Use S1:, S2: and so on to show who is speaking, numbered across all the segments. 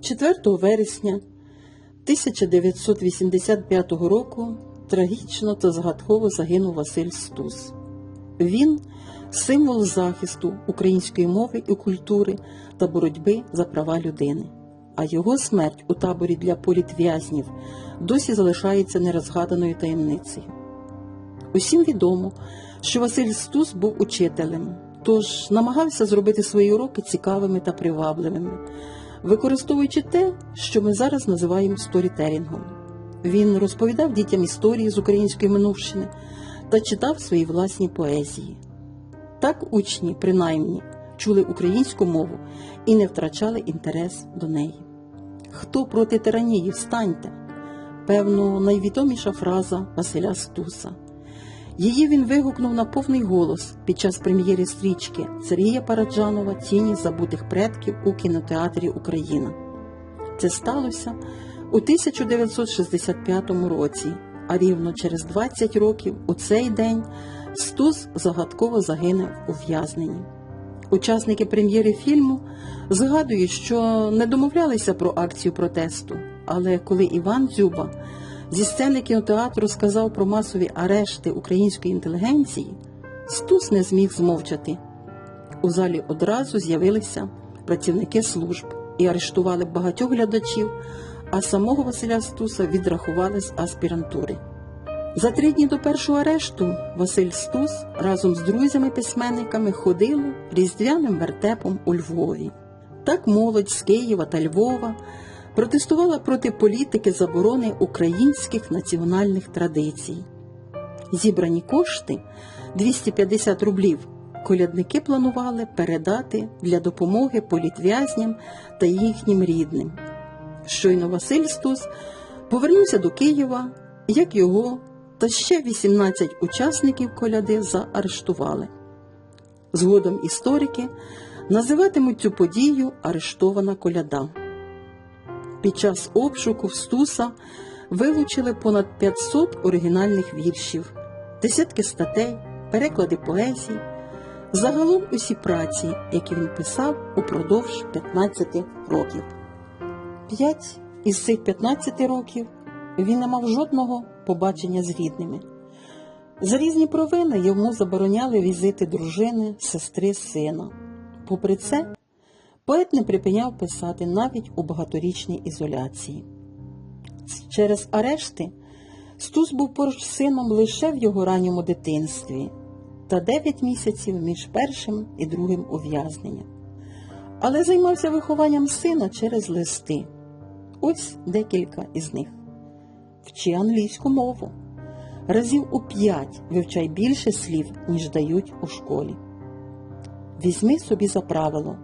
S1: 4 вересня 1985 року трагічно та згадково загинув Василь Стус. Він символ захисту української мови і культури та боротьби за права людини. А його смерть у таборі для політв'язнів досі залишається нерозгаданою таємницею. Усім відомо, що Василь Стус був учителем, тож намагався зробити свої уроки цікавими та привабливими, використовуючи те, що ми зараз називаємо сторітелінгом. Він розповідав дітям історії з української минувщини та читав свої власні поезії. Так учні, принаймні, чули українську мову і не втрачали інтерес до неї. Хто проти тиранії, встаньте! Певно, найвідоміша фраза Василя Стуса. Її він вигукнув на повний голос під час прем'єри стрічки Сергія Параджанова Тіні забутих предків у кінотеатрі Україна. Це сталося у 1965 році, а рівно через 20 років у цей день Стус загадково загинув у в'язненні. Учасники прем'єри фільму згадують, що не домовлялися про акцію протесту, але коли Іван Дзюба зі сцени кінотеатру сказав про масові арешти української інтелігенції, Стус не зміг змовчати. У залі одразу з'явилися працівники служб і арештували багатьох глядачів, а самого Василя Стуса відрахували з аспірантури. За три дні до першого арешту Василь Стус разом з друзями-письменниками ходили різдвяним вертепом у Львові. Так молодь з Києва та Львова протестувала проти політики заборони українських національних традицій. Зібрані кошти 250 рублів колядники планували передати для допомоги політв'язням та їхнім рідним. Щойно Василь Стус повернувся до Києва, як його та ще 18 учасників коляди заарештували. Згодом історики називатимуть цю подію арештована коляда. Під час обшуку в Стуса вилучили понад 500 оригінальних віршів, десятки статей, переклади поезій, загалом усі праці, які він писав упродовж 15 років. П'ять із цих 15 років він не мав жодного побачення з рідними. За різні провини йому забороняли візити дружини, сестри, сина. Попри це, поет не припиняв писати навіть у багаторічній ізоляції. Через арешти Стус був поруч з сином лише в його ранньому дитинстві та 9 місяців між першим і другим ув'язненням. Але займався вихованням сина через листи. Ось декілька із них. Вчи англійську мову. Разів у п'ять вивчай більше слів, ніж дають у школі. Візьми собі за правило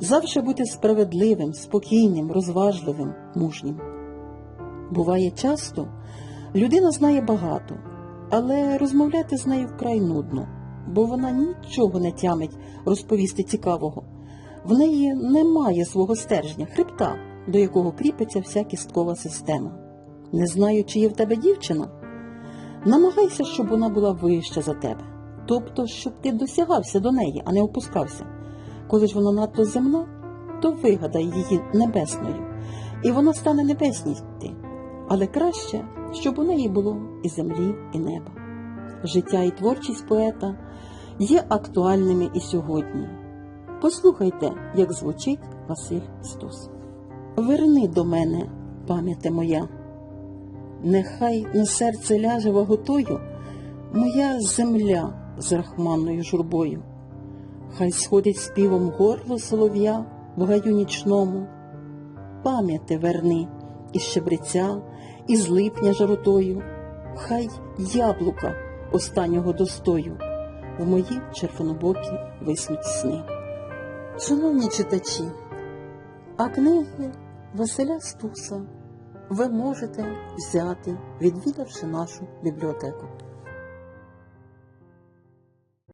S1: завжди бути справедливим, спокійним, розважливим, мужнім. Буває часто, людина знає багато, але розмовляти з нею вкрай нудно, бо вона нічого не тямить розповісти цікавого. В неї немає свого стержня, хребта, до якого кріпиться вся кісткова система. Не знаю, чи є в тебе дівчина. Намагайся, щоб вона була вища за тебе, тобто, щоб ти досягався до неї, а не опускався. Коли ж вона надто земна, то вигадай її небесною, і вона стане небесністю. Але краще, щоб у неї було і землі, і неба. Життя і творчість поета є актуальними і сьогодні. Послухайте, як звучить Василь Стус. Верни до мене, пам'яте моя, нехай на серце ляже ваготою моя земля з рахманною журбою, хай сходить співом горло солов'я в гаю нічному, пам'яте верни із щебреця, із липня жаротою, хай яблука останнього достою в мої червонобокі виснуть сни. Шановні читачі, а книги Василя Стуса ви можете взяти, відвідавши нашу бібліотеку.